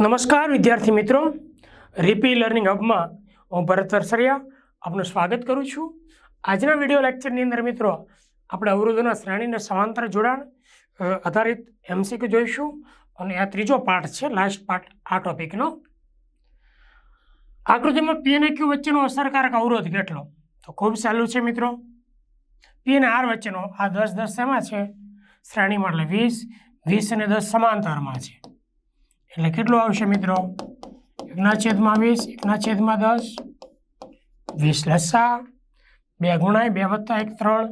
નમસ્કાર, વિદ્યાર્થી મિત્રો. રીપી લર્નિંગ હબમાં હું ભરત વરસરિયા આપનું સ્વાગત કરું છું. આજના વીડિયો લેક્ચરની અંદર મિત્રો, આપણે અવરોધોના શ્રેણીના સમાંતર જોડાણ આધારિત એમસીક્યુ જોઈશું અને આ ત્રીજો પાર્ટ છે લાસ્ટ પાર્ટ આ ટોપિકનો આકૃતિમાં પી અને ક્યુ વચ્ચેનો અસરકારક અવરોધ કેટલો? તો ખૂબ સહેલું છે મિત્રો. પી અને આર વચ્ચેનો, આ દસ દસ શેમાં છે? શ્રેણીમાં એટલે વીસ વીસ અને દસ સમાંતરમાં છે. એટલે કેટલું આવશે મિત્રો? એકના છેદમાં વીસ, એકના છેદમાં દસ. વીસ લસા, બે ગુણાય, બે વત્તા એક ત્રણ.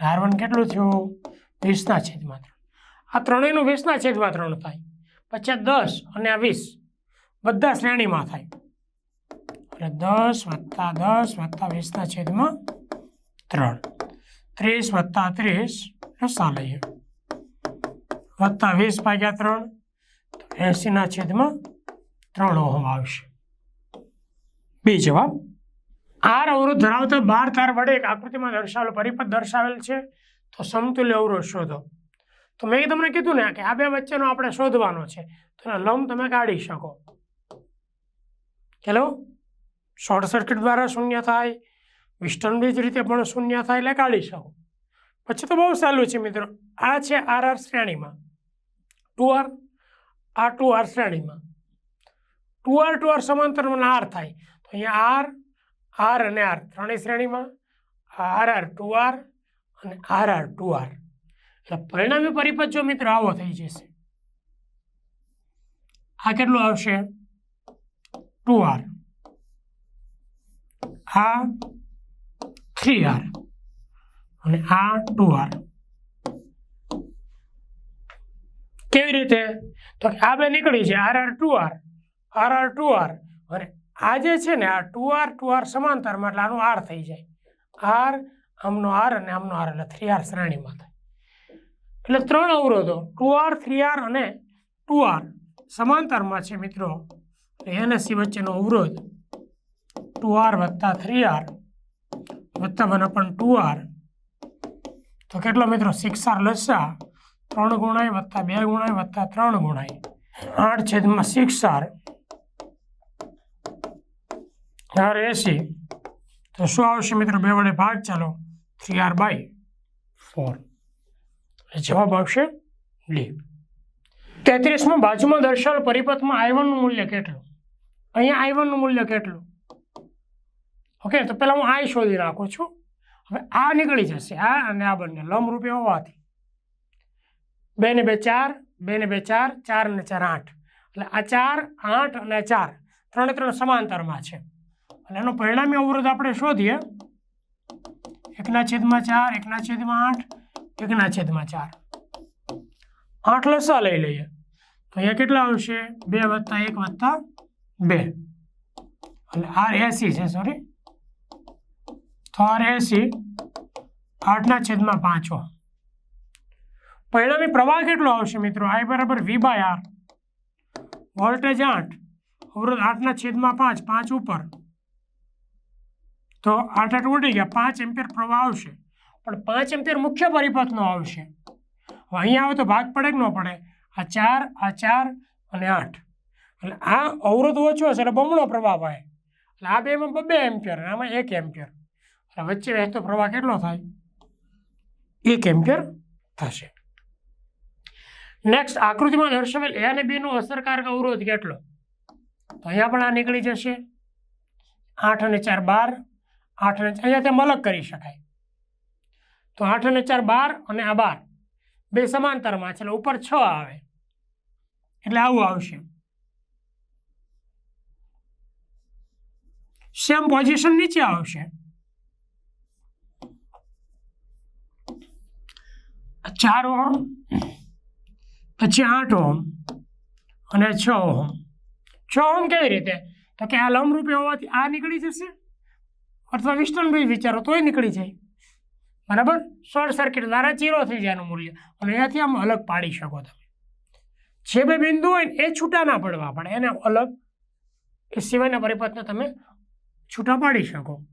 આર વન કેટલું થયું? વીસના છેદમાં ત્રણ. આ ત્રણેયનું વીસના છેદમાં ત્રણ થાય. પછી દસ અને આ વીસ બધા શ્રેણીમાં થાય. એટલે દસ વત્તા દસ વત્તા વીસના છેદમાં ત્રણ. ત્રીસ વત્તા ત્રીસ લસા લઈએ. વત્તા વીસ ભાગ્યા ત્રણ એસીના છેદમાં ત્રણ ઓહમ આવશે. બી જવાબ. આર અવરોધ ધરાવતા બાર તાર વડે એક આકૃતિમાં દર્શાવેલ પરિપથ દર્શાવેલ છે. તો સમતુલ્ય અવરોધ શોધો. તો મેં તમને કીધું ને કે આ બે વચ્ચેનો આપણે શોધવાનો છે. તો લંબ તમે કાઢી શકો. હેલો? શોર્ટ સર્કિટ દ્વારા શૂન્ય થાય. વિસ્ટર્ન બ્રિજ રીતે પણ શૂન્ય થાય એટલે કાઢી શકો. પછી તો બહુ સહેલું છે મિત્રો. આ છે આર આર શ્રેણીમાં. ટુ આર આ ટુ આર શ્રેણીમાં. ટુ આર ટુ આર સમાંતરમાં આર થાય. તો અહીંયા આર આર અને આર ત્રણેય શ્રેણીમાં, આર આર ટુ આર અને આર આર ટુ આર એટલે પરિણામી પરિપથ જો મિત્રો આવો થઈ જશે. આ કેટલું આવશે? ટુ આર આ થ્રી આર. અને આ ટુ આર કેવી રીતે? તો આ બે નીકળી છે R R two R R R two R અને આ જે છે ને, આ ટુ આર ટુ આર સમાંતરમાં એટલે આનું આર થઈ જાય. આર, આમનો આર અને આમનો આર, એટલે થ્રી આર શ્રેણીમાં થાય. એટલે ત્રણ અવરોધો ટુ આર થ્રી આર અને ટુ આર સમાંતરમાં છે મિત્રો. એનએસસી વચ્ચેનો અવરોધ ટુ આર વત્તા થ્રી આર વત્તા વન પણ ટુ આર તો કેટલો મિત્રો? સિક્સ આર લસા. ત્રણ ગુણાય વત્તા બે ગુણાય વત્તા ત્રણ ગુણાય. આઠ છેદમાં સિક્સ આર આર એસી તો શું આવશે મિત્રો? બે વડે ભાગ ચાલો. થ્રી આર બાય ફોર જવાબ આવશે ડી તેત્રીસમાં બાજુમાં દર્શાવેલ પરિપથમાં આઈ વનનું મૂલ્ય કેટલું? અહીંયા આઈ વનનું મૂલ્ય કેટલું? ઓકે તો પહેલાં હું આઈ શોધી નાખું છું. હવે આ નીકળી જશે. આ અને આ બંને લંબરૂપે હોવાથી. બે ને બે ચાર, બે ને બે ચાર ચાર ને ચાર આઠ. એટલે આ ચાર, આઠ અને ચાર ત્રણે ત્રણ સમાંતરમાં છે. એટલે એનો પરિણામી અવરોધ આપણે શોધીએ. એકના છેદમાં ચાર, એકના છેદમાં આઠ, એકના છેદમાં ચાર. આઠ લસા લઈ લઈએ. તો અહીંયા કેટલા આવશે? બે વત્તા એક વત્તા બે. એટલે આર એસી છે સોરી તો આર એસી આઠના છેદમાં પાંચ. પરિણામી પ્રવાહ કેટલો આવશે મિત્રો? આઈ બરાબર વી બાય આર. વોલ્ટેજ આઠ. અવરોધ આઠના છેદમાં પાંચ પાંચ ઉપર. તો આઠ આઠ ઉડી ગયા. પાંચ એમ્પિયર પ્રવાહ આવશે. પણ પાંચ એમ્પિયર મુખ્ય પરિપથનો આવશે. હવે અહીંયા આવે તો ભાગ પડે કે ન પડે? આ ચાર આ ચાર અને આઠ. એટલે આ અવરોધ ઓછો હશે એટલે બમણો પ્રવાહ પાય. એટલે આ બેમાં બબે એમ્પિયર આમાં એક એમ્પિયર. એટલે વચ્ચે વહેતો પ્રવાહ કેટલો થાય? એક એમ્પિયર થશે. નેક્સ્ટ આકૃતિમાં દર્શાવેલ એ અને બી નો અસરકારક અવરોધ કેટલો? તો અહીંયા પણ આ નીકળી જશે. આઠ અને ચાર બાર, આઠ અને અહીંયા તેમ અલગ કરી શકાય. તો આઠ અને ચાર બાર અને આ બાર, બે સમાંતરમાં છે, એટલે ઉપર છ આવે. એટલે આવું આવશે. સેમ પોઝિશન નીચે આવશે. ચાર પછી આઠ ઓહમ અને છ ઓહમ. છ ઓહમ કેવી રીતે? તો કે આ લંબરૂપે હોવાથી આ નીકળી જશે. અથવા બ્રિજ વિચારો, તોય નીકળી જાય. બરાબર? શોર્ટ સર્કિટ દ્વારા ચીરો થઈ જાય એનું મૂલ્ય. અને એનાથી આમ અલગ પાડી શકો તમે. જે બે બિંદુ હોય એ છૂટા ના પડવા પડે. એને અલગ, એ સિવાયના પરિપથને તમે છૂટા પાડી શકો.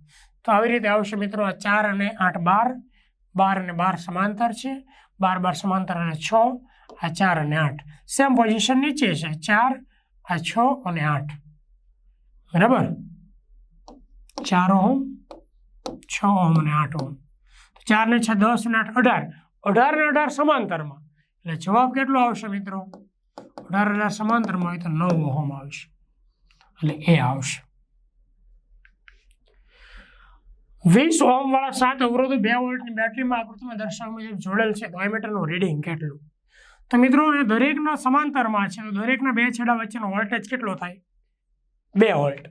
તો આવી રીતે આવશે મિત્રો આ ચાર અને આઠ બાર. બાર અને બાર સમાંતર છે. બાર બાર સમાંતર અને છ. આ ચાર અને આઠ. સેમ પોઝિશન નીચે છે. ચાર, આ છ અને આઠ. બરાબર? ચાર ઓમ છ ઓમ અને આઠ ઓમ ચાર ને છ, દસ અને આઠ, અઢાર. અઢાર ને અઢાર સમાંતરમાં. એટલે જવાબ કેટલો આવશે મિત્રો? અઢાર અઢાર સમાંતરમાં હોય તો નવ ઓહમ આવશે. એટલે એ આવશે. વીસ ઓહમ વાળા સાત અવરોધો બે વોલ્ટની બેટરીમાં આકૃતિમાં દર્શાવવા મુજબ જોડેલ છે. તો એમીટરનું રીડિંગ કેટલું? તો મિત્રો, એ દરેકના સમાંતરમાં છે દરેકના બે છેડા વચ્ચેનો વોલ્ટેજ કેટલો થાય? બે વોલ્ટ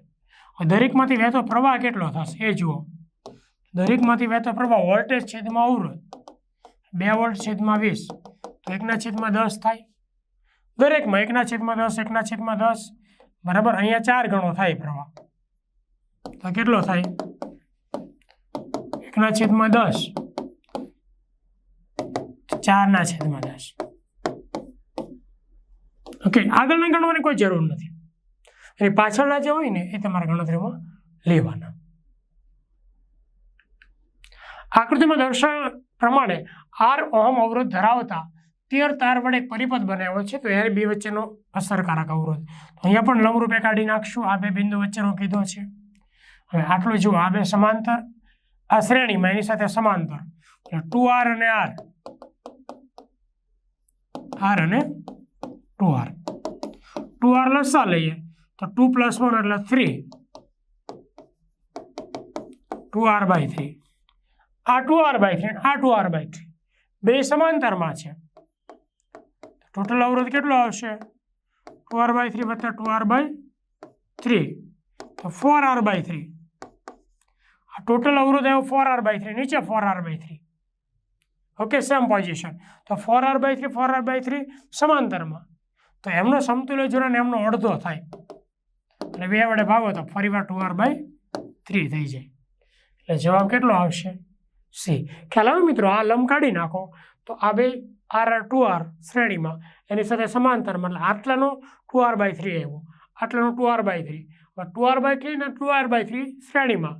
દરેકમાંથી વહેતો પ્રવાહ કેટલો થશે? એ જુઓ. દરેકમાંથી વહેતો પ્રવાહ વોલ્ટેજ છેદમાં અવરોધ. બે વોલ્ટ છેદમાં વીસ. તો એકના છેદમાં દસ થાય. દરેકમાં એકના છેદમાં દસ, એકના છેદમાં દસ. બરાબર? અહીંયા ચાર ગણો થાય પ્રવાહ. તો કેટલો થાય? એકના છેદમાં દસ. ચારના છેદમાં દસ. ઓકે આગળના ગણવાની કોઈ જરૂર નથી. અને પાછળના જે હોય ને, એ તમારા ગણતરીમાં લેવાના. આકૃતિમાં દર્શાવ પ્રમાણે આર ઓહમ અવરોધ ધરાવતા તેર તાર વડે પરિપથ બનાવ્યો છે, તો એ બી વચ્ચેનો અસરકારક અવરોધ. અહીંયા પણ લંબરૂપે કાઢી નાખશું, આ બે બિંદુ વચ્ચેનો કીધો છે. હવે આટલું જુઓ, આ બે સમાંતર, આ શ્રેણીમાં એની સાથે સમાંતર. ટુ આર અને આર. આર અને ટુ આર ટુ આર લસા લઈએ તો ટુ પ્લસ વન એટલે three two R by three આ ટુ આર બાય થ્રી આ ટુ આર બાય થ્રી બે સમાંતરમાં છે ટોટલ અવરોધ કેટલો આવશે ટુ આર બાય થ્રી વત્તા ટુ આર બાય થ્રી તો ફોર આર બાય થ્રી આ ટોટલ અવરોધ આવ્યો ફોર આર બાય થ્રી નીચે four R by three okay same position તો four R by three four R by three સમાંતરમાં તો એમનો સમતુલ્ય જોડાણ એમનો અડધો થાય અને બે વડે ભાગો તો ફરીવાર ટુ આર બાય થ્રી થઈ જાય એટલે જવાબ કેટલો આવશે સી ખ્યાલ આવે મિત્રો આ લંબ કાઢી નાખો તો આ બે આર આર ટુ આર શ્રેણીમાં એની સાથે સમાંતરમાં એટલે આટલાનો ટુ આર બાય થ્રી આવ્યો આટલાનો two R by three two R by three ને ટુ આર બાય થ્રી શ્રેણીમાં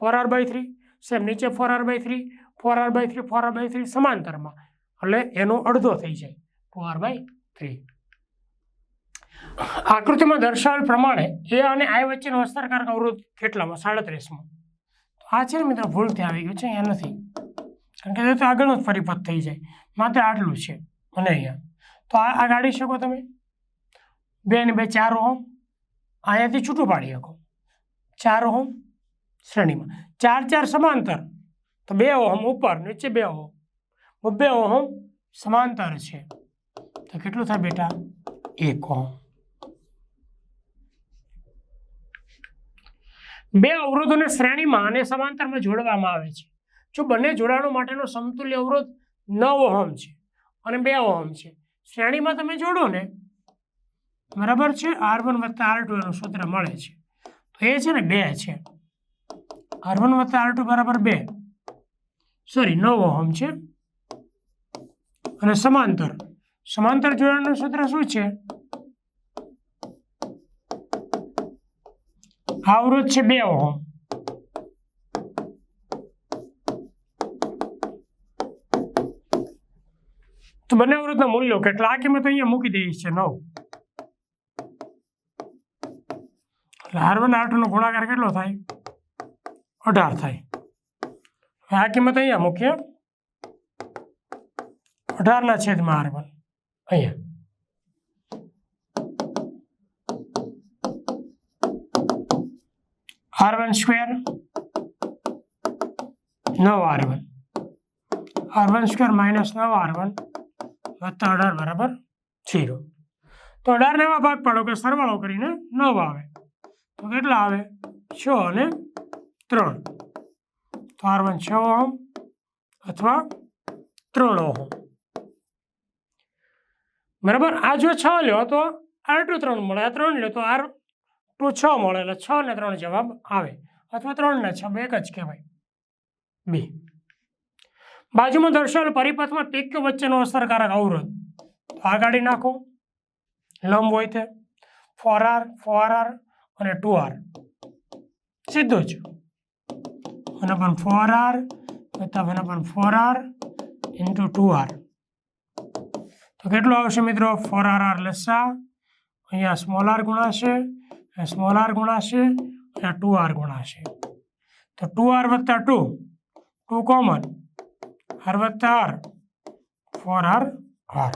four R by three same નીચે four R by three four R by three four R by three સમાંતરમાં એટલે એનો અડધો થઈ જાય ટુ આર બાય થ્રી આકૃતિમાં દર્શાવેલ પ્રમાણે એ અને આઈ વચ્ચેનો અસરકારક અવરોધ કેટલામાં? સાડત્રીસમાં. આ છે ને મિત્રો ભૂલથી આવી ગયું છે, અહીંયા નથી. કારણ કે તો આગળનો જ પરિપથ થઈ જાય. માત્ર આટલું છે અને અહીંયા. તો આ આ ગાડી શકો તમે? બે ને બે, ચાર ઓહમ. અહીંયાથી છૂટું પાડી શકો. ચાર ઓહમ શ્રેણીમાં. ચાર ચાર સમાંતર. તો બે ઓહમ ઉપર, નીચે બે ઓહમ. બબ્બે ઓહમ સમાંતર છે. તો કેટલું થાય બેટા? એક ઓહમ. બે અવરોધોને શ્રેણીમાં અને સમાંતરમાં જોડવામાં આવે છે. જો બંને જોડાણો માટેનો સમતુલ્ય અવરોધ નવ ઓહમ છે અને બે ઓહમ છે. શ્રેણીમાં તમે જોડો ને, બરાબર છે? આર વન વત્તા આર ટુ એનું સૂત્ર મળે છે. તો એ છે ને બે છે. આર વન વત્તા આર ટુ બરાબર બે. સોરી નવ ઓહમ છે. અને સમાંતર. સમાંતર જોડાણનું સૂત્ર શું છે? અવરોધ છે બે ઓહમ તો બંને અવરોધના મૂલ્યો કેટલા આ કિંમત અહીંયા મૂકી દઈએ છે નવ. એટલે આર વન આર નો ગુણાકાર કેટલો થાય? અઢાર થાય. આ કિંમત અહીંયા મૂકીએ. અઢારના છેદમાં આર વન. અહીંયા. આર વન સ્ક્વેર નવ R one R one square minus નવ આર વન વત્તા અઢાર બરાબર જીરો તો અઢારને એવા ભાગ પાડો કે સરવાળો કરીને નવ આવે. તો કેટલા આવે? છ અને ત્રણ. તો આર વન છ ઓહમ અથવા ત્રણ ઓહમ. બરાબર? આ જો છ લ્યો તો આર ટુ ત્રણ મળે. આ ત્રણ લ્યો તો આર ટુ છ મળે એટલે છ ને ત્રણ જવાબ આવે. અથવા ત્રણ ને છ, બે એક જ કહેવાય. બી. બાજુમાં દર્શાવેલ પરિપથમાં પીક વચ્ચેનો અસરકારક અવરોધ. આ નાખો. લંબ હોય તે. ફોર આર ફોર આર અને ટુ આર સીધું જ. વન અપન ફોર આર વત્તા one upon four r into two r તો કેટલું આવશે મિત્રો? ફોર આર આર લસા. અહીંયા સ્મોલ આર ગુણાશે. સ્મોલ આર ગુણાશે અને ટુ આર ગુણાશે તો ટુ આર વત્તા ટુ ટુ કોમન આર વત્તા r four r r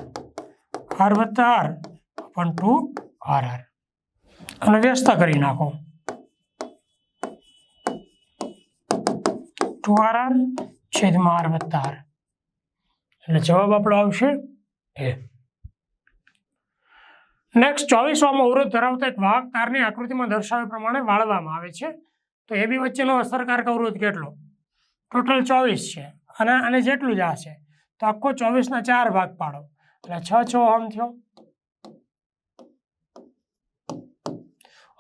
r વત્તા આર પણ ટુ આર આર અને વ્યસ્ત કરી નાખો. ટુ આર આર છેદમાં આર વત્તા આર એટલે જવાબ આપણો આવશે એ નેક્સ્ટ ચોવીસમાં અવરોધ ધરાવતા એક વાહક તારની આકૃતિમાં દર્શાવ્યા પ્રમાણે વાળવામાં આવે છે. તો એ બી વચ્ચેનો અસરકારક અવરોધ કેટલો? ટોટલ ચોવીસ છે. અને અને જેટલું જ આ છે. તો આખો ચોવીસના ચાર ભાગ પાડો. એટલે છ છ ઓહમ થયો.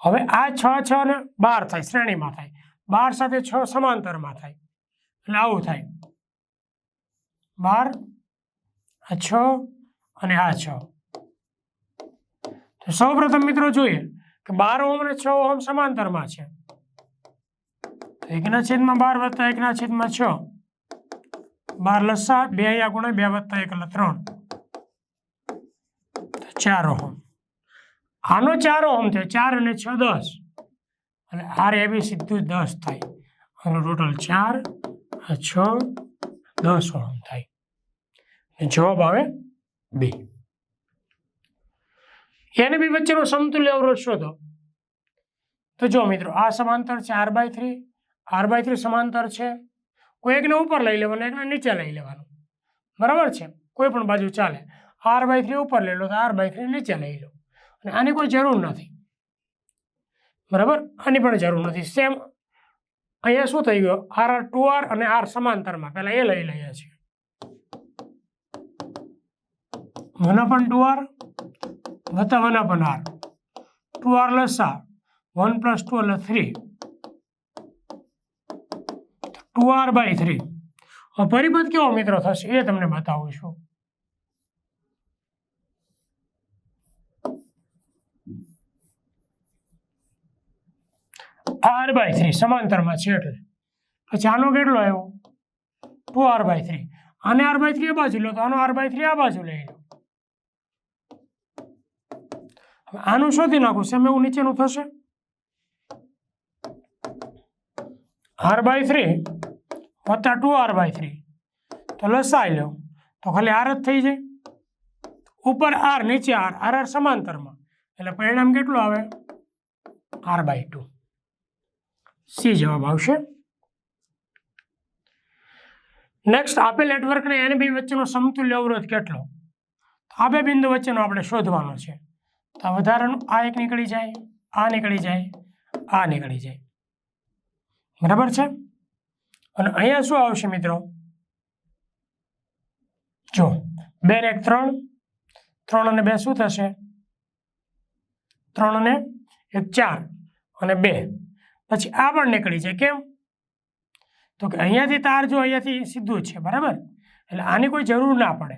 હવે આ છ છ ને બાર થાય, શ્રેણીમાં થાય. બાર સાથે છ સમાંતરમાં થાય. એટલે આવું થાય. બાર, આ છ અને આ છ. તો સૌ પ્રથમ મિત્રો જોઈએ કે બાર ઓહમ અને છ ઓહમ સમાંતરમાં છે. એકના છેદમાં બાર વત્તા એકના છેદમાં છ. બાર લસા બે અહીંયા ગુણ્યા બે વત્તા એક ત્રણ. ચાર ઓહમ. આનો ચાર ઓહમ થાય, ચાર અને છ દસ. અને આર એ બી સીધું દસ થાય. આનો ટોટલ ચાર છ દસ ઓહમ થાય. જવાબ આવે બી. એને બી વચ્ચેનો સમતુલ્ય અવરોધ શોધો. તો જો મિત્રો, આ સમાંતર છે R by three. R by three સમાંતર છે. કોઈ એકને ઉપર લઈ લેવાનું, એકને નીચે લઈ લેવાનું. બરાબર છે? કોઈ પણ બાજુ ચાલે. આર બાય થ્રી ઉપર લઈ લો તો આર બાય થ્રી નીચે લઈ લો. અને આની કોઈ જરૂર નથી. બરાબર? આની પણ જરૂર નથી. સેમ અહીંયા શું થઈ ગયું? આર આર ટુ આર અને આર સમાંતરમાં. પહેલાં એ લઈ લઈએ છીએ. મને પણ ટુ આર. વત્તા પનાર ટુ આર લસા વન પ્લસ ટુ એટલે three. Two R by three. પરિપથ કેવો મિત્રો થશે એ તમને બતાવું છું. આર બાય થ્રી, સમાંતરમાં છે એટલે. પછી આનો કેટલો આવ્યો? Two R by three. આને આર બાય થ્રી આ બાજુ લો, તો આનો આર બાય થ્રી આ બાજુ લઈ લો. આનું શોધી નાખું, સેમ એવું નીચેનું થશે. આર બાય થ્રી વત્તા ટુ આર બાય થ્રી તો લસાઈ લો. તો ખાલી આર જ થઈ જાય. ઉપર આર નીચે આર આર આર સમાંતરમાં. એટલે પરિણામ કેટલું આવે? આર બાય ટુ સી જવાબ આવશે. નેક્સ્ટ આપેલ નેટવર્કને એન બી વચ્ચેનો સમતુલ્ય અવરોધ કેટલો? આ બે બિંદુ વચ્ચેનો આપણે શોધવાનો છે. તો વધારાનું આ એક નીકળી જાય, આ નીકળી જાય, આ નીકળી જાય. બરાબર છે? અને અહીંયા શું આવશે મિત્રો? જો, બે ને એક ત્રણ ત્રણ અને બે શું થશે? ત્રણ અને એક ચાર અને બે. પછી આ પણ નીકળી જાય, કેમ? તો કે અહીંયાથી તાર જો અહીંયાથી સીધું જ છે, બરાબર? એટલે આની કોઈ જરૂર ના પડે.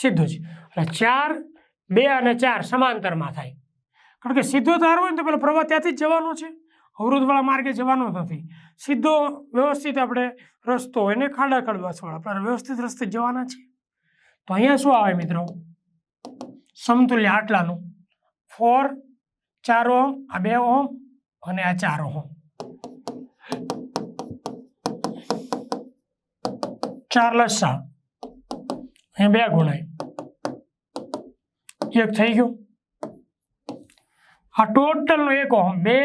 સીધું જ. એટલે ચાર બે અને ચાર સમાંતરમાં થાય. કારણ કે સીધો તાર હોય ને તો પેલો પ્રવાહ ત્યાંથી જ જવાનો છે. અવરોધવાળા માર્ગે જવાનો નથી. સીધો વ્યવસ્થિત આપણે રસ્તો હોય ને ખાડા ખડવાસવાળા આપણે વ્યવસ્થિત રસ્તે જવાના છે. તો અહીંયા શું આવે મિત્રો? સમતુલ્ય આટલાનું. ફોર, ચાર ઓમ આ બે ઓમ અને આ ચાર ઓમ ચાર લસા. અહીંયા બે ગુણાય. એક થઈ ગયું. આ ટોટલનો એક ઓહમ, બે,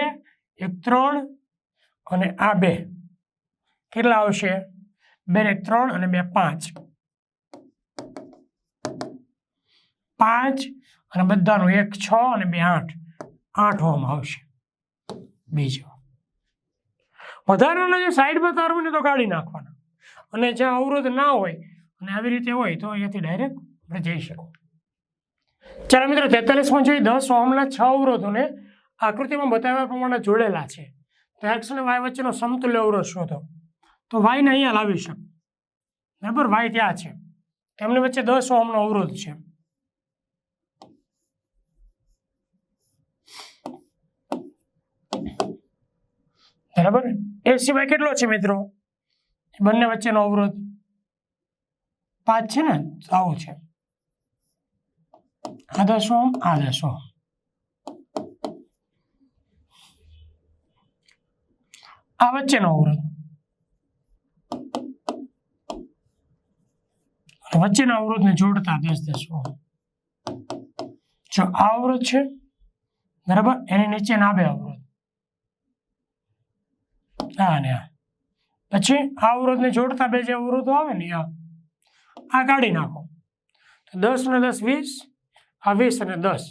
એક ત્રણ અને આ બે. કેટલા આવશે? બે ને ત્રણ અને બે પાંચ. પાંચ અને બધાનું એક છ અને બે આઠ. આઠ ઓમ આવશે. બીજો. વધારાના જે સાઈડમાં તાર હોય ને તો કાઢી નાખવાના. અને જ્યાં અવરોધ ના હોય અને આવી રીતે હોય તો અહીંયાથી ડાયરેક્ટ આપણે જઈ શકો ચાલો મિત્રો તેતાલીસમાં જોઈએ દસ ઓહમના છ અવરોધોને આકૃતિમાં બતાવ્યા પ્રમાણે જોડેલા છે. તો એક્સ અને વાય વચ્ચેનો સમતુલ્ય અવરોધ શોધો તો વાયને અહીંયા લાવી શકો. બરાબર? વાય ત્યાં છે. તેમની વચ્ચે દસ ઓહમનો અવરોધ છે. બરાબર? એ સિવાય કેટલો છે મિત્રો? બંને વચ્ચેનો અવરોધ પાંચ છે ને? આવું છે. Adesso. ઓહમ આ વચ્ચેનો અવરોધ વચ્ચેના અવરોધને જોડતા દસ દસ જો આ અવરોધ છે બરાબર એની નીચે ના બે અવરોધ હા ને આ પછી આ અવરોધને જોડતા બે જે અવરોધો આવે ને આ આ કાઢી નાખો તો દસ ને દસ વીસ આ વીસ અને દસ.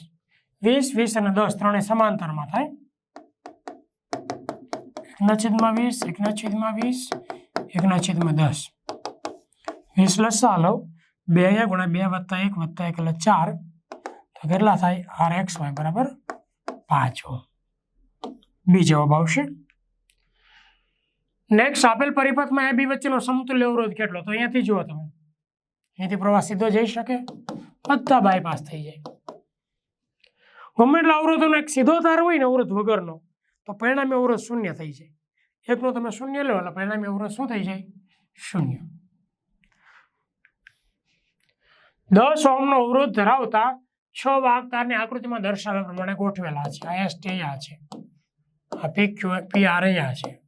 વીસ વીસ અને દસ ત્રણે સમાંતરમાં થાય. એકના છેદમાં વીસ એકના છેદમાં વીસ એકના છેદમાં દસ. વીસ લસા લો બે અહીંયા ગુણ્યા બે વત્તા એક વત્તા એક એટલે ચાર. તો કેટલા થાય? આર એક્સ વાય બરાબર પાંચ બી જવાબ આવશે. નેક્સ્ટ આપેલ પરિપથમાં એ બી વચ્ચેનો સમતુલ્ય અવરોધ કેટલો? તો અહીંયાથી જુઓ તમે. અહીંયાથી પ્રવાસ સીધો જઈ શકે. બધા બાયપાસ થઈ જાય. ગમે અવરોધોનો એક સીધો તાર હોય ને અવરોધ વગરનો, તો પરિણામી અવરોધ શૂન્ય થઈ જાય. એકનો તમે શૂન્ય લો, એટલે પરિણામી અવરોધ શું થઈ જાય? શૂન્ય. દસ ઓમનો અવરોધ ધરાવતા છ વાહક આકૃતિમાં દર્શાવ્યા પ્રમાણે ગોઠવેલા છે. આ એસ આ છે. આ પી ક્યુ પી આર અહીંયા છે.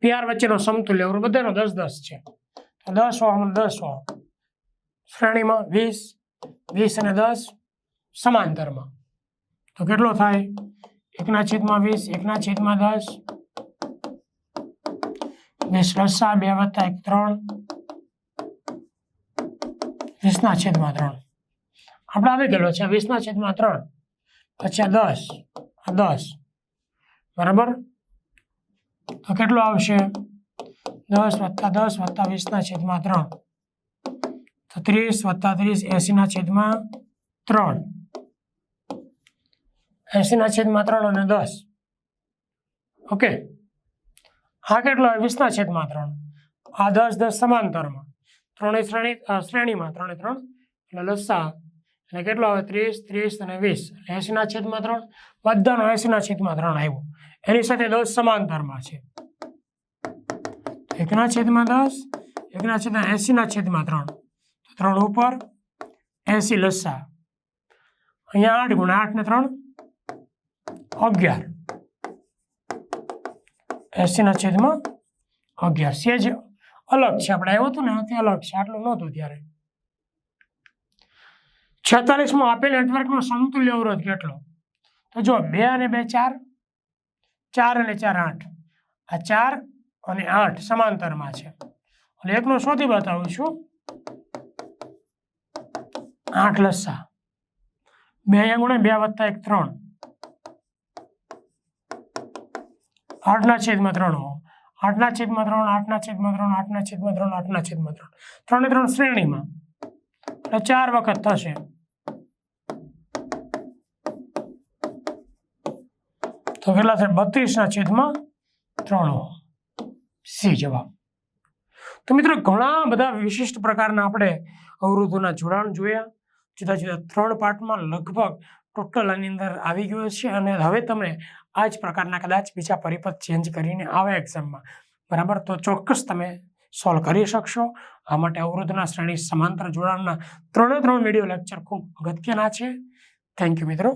પી આર વચ્ચેનો સમતુલ્ય અવરોધ બધાનો દસ દસ છે. દસ ઓમ દસ ઓહમ. શ્રેણીમાં વીસ વીસ અને દસ સમાંતરમાં તો કેટલો થાય? એકના છેદમાં વીસ, એકના છેદમાં દસ. વીસ લસા બે વત્તા એક, ત્રણ. વીસના છેદમાં ત્રણ. આપણે આવી ગયેલો છે, વીસના છેદમાં ત્રણ. પછી આ દસ આ દસ. બરાબર? તો કેટલો આવશે? દસ વત્તા દસ વત્તા વીસના છેદમાં ત્રણ. તો ત્રીસ વત્તા ત્રીસ એસીના છેદમાં ત્રણ. એસીના છેદમાં ત્રણ અને દસ. ઓકે. આ કેટલો હોય વીસના છેદમાં ત્રણ. આ દસ દસ સમાંતરમાં. ત્રણેય શ્રેણી શ્રેણીમાં ત્રણે ત્રણ. એટલે લસા એટલે કેટલો આવે? ત્રીસ ત્રીસ અને વીસ. એસીના છેદમાં ત્રણ. બધાનો એસીના છેદમાં ત્રણ આવ્યો. એની સાથે દસ સમાંતરમાં છે. એકના છેદમાં દસ, એકના છેદમાં એસીના છેદમાં ત્રણ. ત્રણ ઉપર, એસી લસા. અહીંયા આઠ ગુણ્યા આઠ ને ત્રણ, અગિયાર. એસીના છેદમાં અગિયાર. સેજ અલગ છે. આપણે આવ્યું હતું ને આથી અલગ છે. આટલું નહોતું ત્યારે. છેતાલીસમાં આપેલ નેટવર્કનો સમતુલ્ય અવરોધ કેટલો? તો જો બે અને બે ચાર ચાર અને ચાર આઠ. આ ચાર અને આઠ સમાંતરમાં છે. એટલે એકનો શોધી બતાવું છું. આઠ લસા. બે ગુણે બે વત્તા એક ત્રણ. આઠના છેદમાં ત્રણ આઠના છેદમાં ત્રણ, આઠના છેદમાં ત્રણ, આઠના છેદમાં ત્રણ, આઠના છેદમાં ત્રણ. ત્રણે ત્રણ શ્રેણીમાં. એટલે ચાર વખત થશે. તો કેટલા થાય બત્રીસના છેદમાં ત્રણ સી જવાબ. તો મિત્રો ઘણા બધા વિશિષ્ટ પ્રકારના આપણે અવરોધોના જોડાણ જોયા. જુદા જુદા ત્રણ પાર્ટમાં લગભગ ટોટલ આની અંદર આવી ગયો છે અને હવે તમે આ જ પ્રકારના કદાચ બીજા પરિપથ ચેન્જ કરીને આવે એક્ઝામમાં બરાબર? તો ચોક્કસ તમે સોલ્વ કરી શકશો. આ માટે અવરોધના શ્રેણી સમાંતર જોડાણના ત્રણે ત્રણ વીડિયો લેક્ચર ખૂબ અગત્યના છે. થેન્ક યુ મિત્રો.